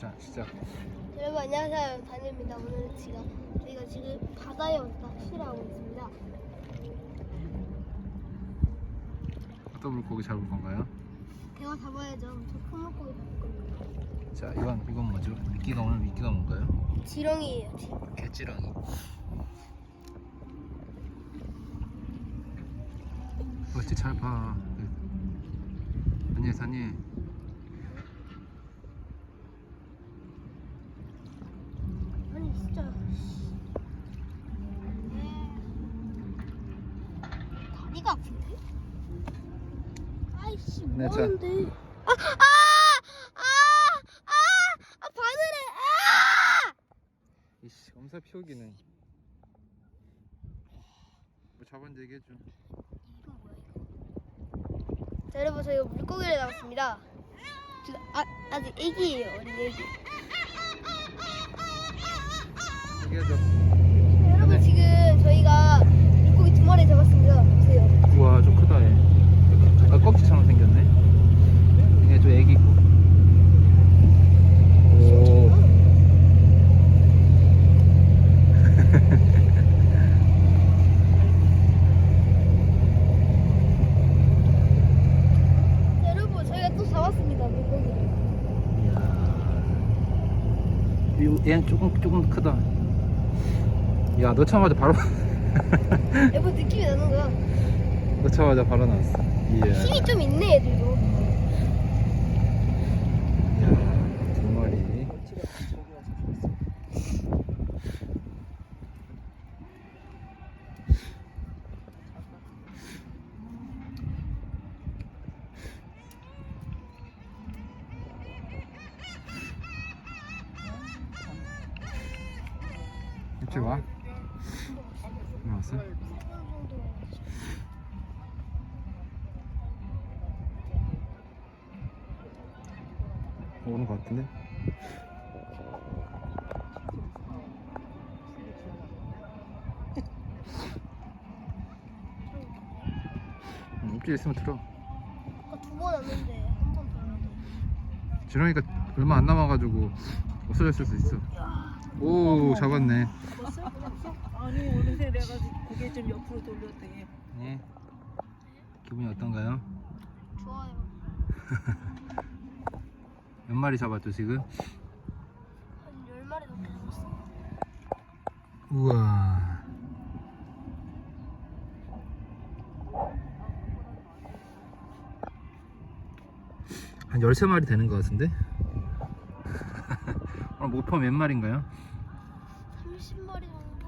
자 시작. 여러분 안녕하세요 다니입니다 오늘은 제가 저희가 지금 바다에 와서 낚시를 하고 있습니다 어떤 물고기 잡을 건가요? 대화 잡아야죠 저 큰 물고기 잡을 겁니다 자 이건 이건 뭐죠? 미끼가 오늘 미끼가 뭔가요? 지렁이에요 지렁이 개찌렁이. 어찌 잘 봐. 아니 사니. 아니 진짜 다리가 아픈데? 아이씨 네, 자. 뭐하는데 아! 아! 아! 아! 아! 바늘에 아! 이씨 엄살 피우기는. 뭐 잡았는지 얘기해줘. 이거 뭐야 이거? 자 여러분 저희가 물고기를 잡았습니다. 지금 아, 아직 애기예요 어린 애기. 자, 여러분 지금 저희가 물고기 두 마리 잡았습니다. 보세요. 우와 좀 크다 얘. 아까 껍질처럼 생겼네. 얘 좀 애기고. 오. 자, 여러분 저희가 또 잡았습니다 물고기를. 이야. 얘는 조금 조금 크다. 야 넣자마자 바로 여러분 느낌이 나는 거야. 넣자마자 바로 나왔어. 이야. 힘이 좀 있네 애들도. 이야 두 마리. 이쪽 와. 뭐 왔어? 오는 것 같은데? 음, 입질 있으면 들어. 아까 두번 왔는데 한 번더 돼. 지렁이가 얼마 안 남아가지고 없어졌을 수 있어. 오 잡았네. 아니 어느새 내가 고개 좀 옆으로 돌렸더니 네. 기분이 어떤가요? 좋아요. 몇 마리 잡았죠 지금? 한 열 마리 넘게 잡았어. 우와. 한 13마리 되는 것 같은데? 오늘 목표 몇 마리인가요? 30마리 정도.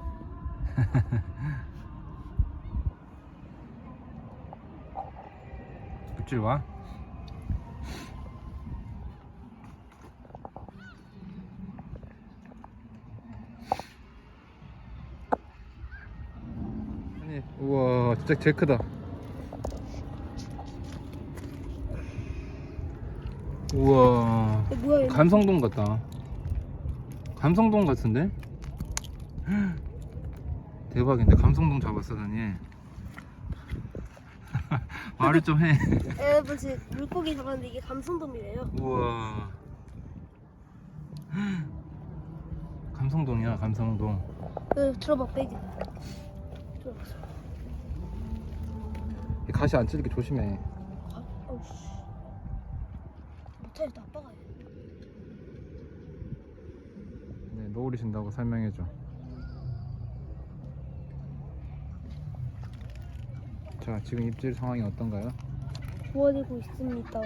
입질 와? 아니 우와 진짜 제일 크다 우와 어, 뭐야 얘? 감성돔 같다 감성돔 같은데? 대박인데 감성돔 잡았어 다니 말을 좀해 여러분 지금 물고기 잡았는데 이게 감성돔이래요. 우와 감성돔이야 감성돔 그 들어봐 빼기. 들어봐. 이 가시 안 찔리게 조심해 아, 어우씨. 못하겠다 아빠가 해. 네, 노을이신다고 설명해줘 자 지금 입질 상황이 어떤가요? 좋아지고 있습니다.